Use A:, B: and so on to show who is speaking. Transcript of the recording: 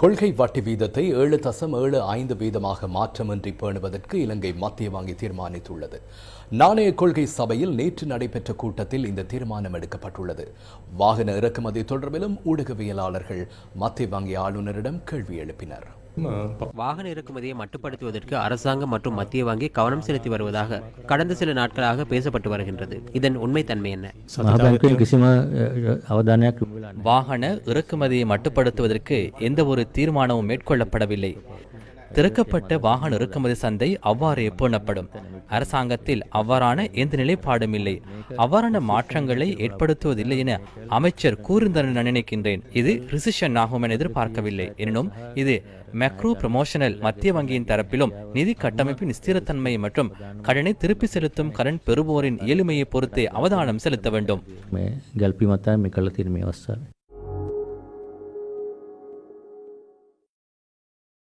A: கொள்கை வட்டி வீதத்தை ஏழு தசம் ஏழு ஐந்து வீதமாக மாற்றமின்றி பேணுவதற்கு இலங்கை மத்திய வங்கி தீர்மானித்துள்ளது. நாணய கொள்கை சபையில் நேற்று நடைபெற்ற கூட்டத்தில் இந்த தீர்மானம் எடுக்கப்பட்டுள்ளது. வாகன இறக்குமதி தொடர்பிலும் ஊடகவியலாளர்கள் மத்திய வங்கி ஆளுநரிடம் கேள்வி எழுப்பினர்.
B: வாகன இறக்குமதியை மட்டுப்படுத்துவதற்கு அரசாங்கம் மற்றும் மத்திய வங்கி கவனம் செலுத்தி வருவதாக கடந்த சில நாட்களாக பேசப்பட்டு வருகின்றது. இதன்
C: உண்மை தன்மை என்ன
D: வாகன இறக்குமதியை மட்டுப்படுத்துவதற்கு எந்த ஒரு தீர்மானமும் மேற்கொள்ளப்படவில்லை. திறக்கப்பட்ட வாகன இறக்குமதி சந்தை அவ்வாறு பேணப்படும். அரசாங்கத்தில் அவ்வாறான எந்த நிலைப்பாடும் இல்லை. அவ்வாறான மாற்றங்களை ஏற்படுத்துவதில்லை என அமைச்சர் கூறுந்தன நினைக்கின்றேன். இது ரிசிஷன் ஆகும் என எதிர்பார்க்கவில்லை. எனினும் இது மேக்ரோ ப்ரமோஷனல் மத்திய வங்கியின் தரப்பிலும் நிதி கட்டமைப்பின் ஸ்திரத்தன்மை மற்றும் கடனை திருப்பி செலுத்தும் கடன் பெறுவோரின் ஏழுமையை பொறுத்தே அவதானம் செலுத்த வேண்டும்.